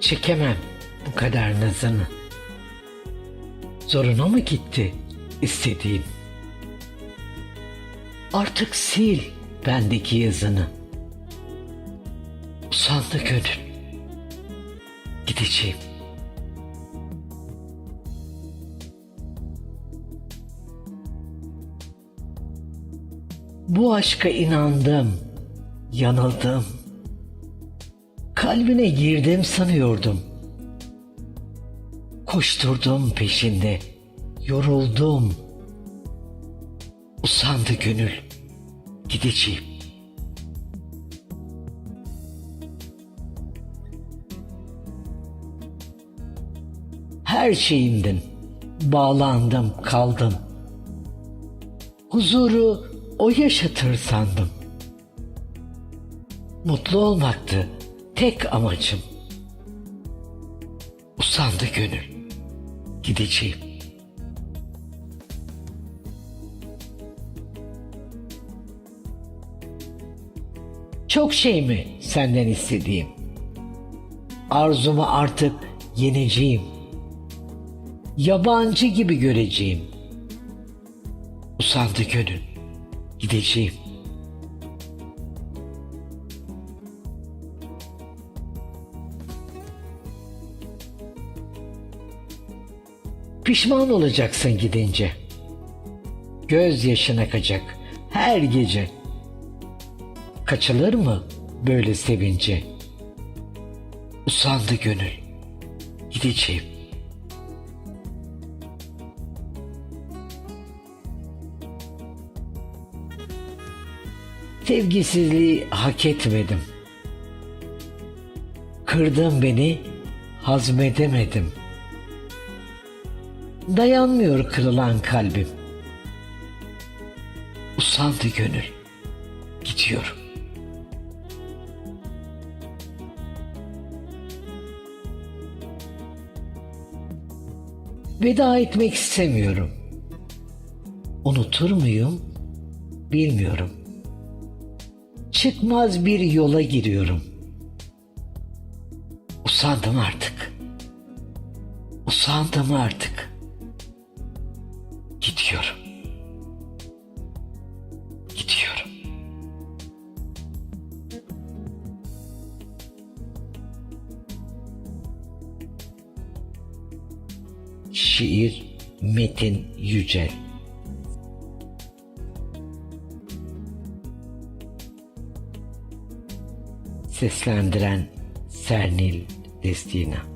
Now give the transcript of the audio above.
Çekemem bu kadar nazını. Zoruna mı gitti istediğim? Artık sil bendeki yazını. Usandı gönül. Gideceğim. Bu aşka inandım, yanıldım. Kalbine girdim sanıyordum. Koşturdum peşinde, yoruldum. Usandı gönül, gideceğim. Her şeyimdin, bağlandım, kaldım. Huzuru o yaşatır sandım. Mutlu olmaktı tek amacım. Usandı gönül. Gideceğim. Çok şey mi senden istediğim? Arzumu artık yeneceğim. Yabancı gibi göreceğim. Usandı gönül. Gideceğim. Pişman olacaksın gidince. Göz yaşın akacak her gece. Kaçılır mı böyle sevince? Usandı gönül. Gideceğim. Sevgisizliği hak etmedim. Kırdın beni, hazmedemedim. Dayanmıyor kırılan kalbim. Usandı gönül. Gidiyorum. Veda etmek istemiyorum. Unutur muyum? Bilmiyorum. Çıkmaz bir yola giriyorum. Usandım artık. Usandım artık. Gidiyorum. Gidiyorum. Şiir Metin Yücel Seslendiren Sernil Destina